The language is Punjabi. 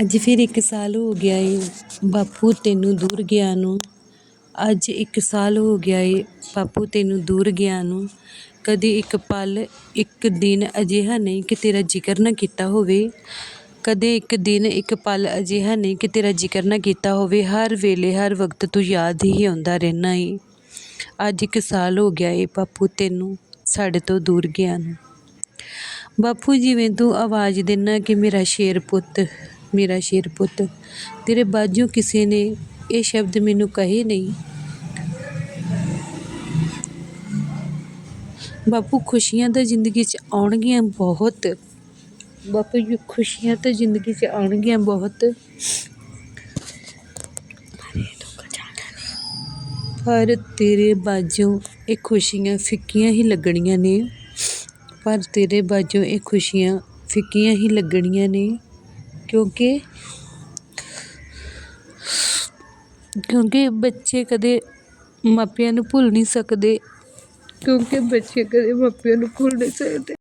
ਅੱਜ ਫਿਰ ਇੱਕ ਸਾਲ ਹੋ ਗਿਆ ਏ ਬਾਪੂ ਤੈਨੂੰ ਦੂਰ ਗਿਆ ਨੂੰ। ਅੱਜ ਇੱਕ ਸਾਲ ਹੋ ਗਿਆ ਏ ਬਾਪੂ ਤੈਨੂੰ ਦੂਰ ਗਿਆ ਨੂੰ। ਕਦੇ ਇੱਕ ਪਲ, ਇੱਕ ਦਿਨ ਅਜਿਹਾ ਨਹੀਂ ਕਿ ਤੇਰਾ ਜ਼ਿਕਰ ਨਾ ਕੀਤਾ ਹੋਵੇ। ਕਦੇ ਇੱਕ ਦਿਨ, ਇੱਕ ਪਲ ਅਜਿਹਾ ਨਹੀਂ ਕਿ ਤੇਰਾ ਜ਼ਿਕਰ ਨਾ ਕੀਤਾ ਹੋਵੇ। ਹਰ ਵੇਲੇ, ਹਰ ਵਕਤ ਤੂੰ ਯਾਦ ਹੀ ਆਉਂਦਾ ਰਹਿਣਾ ਏ। ਅੱਜ ਇੱਕ ਸਾਲ ਹੋ ਗਿਆ ਏ ਬਾਪੂ ਤੈਨੂੰ ਸਾਡੇ ਤੋਂ ਦੂਰ ਗਿਆ ਨੂੰ। ਬਾਪੂ ਜਿਵੇਂ ਤੂੰ ਆਵਾਜ਼ ਦਿੰਦਾ ਕਿ ਮੇਰਾ ਸ਼ੇਰ ਪੁੱਤ ਮੇਰਾ ਸ਼ੇਰ ਪੁੱਤ, ਤੇਰੇ ਬਾਝੋਂ ਕਿਸੇ ਨੇ ਇਹ ਸ਼ਬਦ ਮੈਨੂੰ ਕਹੇ ਨਹੀਂ। ਬਾਪੂ, ਖੁਸ਼ੀਆਂ ਤਾਂ ਜ਼ਿੰਦਗੀ 'ਚ ਆਉਣਗੀਆਂ ਬਹੁਤ। ਬਾਪੂ ਜੀ, ਖੁਸ਼ੀਆਂ ਤਾਂ ਜ਼ਿੰਦਗੀ 'ਚ ਆਉਣਗੀਆਂ ਬਹੁਤ। ਪਰ ਤੇਰੇ ਬਾਝੋਂ ਇਹ ਖੁਸ਼ੀਆਂ ਫਿੱਕੀਆਂ ਹੀ ਲੱਗਣੀਆਂ ਨੇ। ਪਰ ਤੇਰੇ ਬਾਝੋਂ ਇਹ ਖੁਸ਼ੀਆਂ ਫਿੱਕੀਆਂ ਹੀ ਲੱਗਣੀਆਂ ਨੇ। ਕਿਉਂਕਿ ਕਿਉਂਕਿ ਬੱਚੇ ਕਦੇ ਮਾਪਿਆਂ ਨੂੰ ਭੁੱਲ ਨਹੀਂ ਸਕਦੇ। ਕਿਉਂਕਿ ਬੱਚੇ ਕਦੇ ਮਾਪਿਆਂ ਨੂੰ ਭੁੱਲ ਨਹੀਂ ਸਕਦੇ।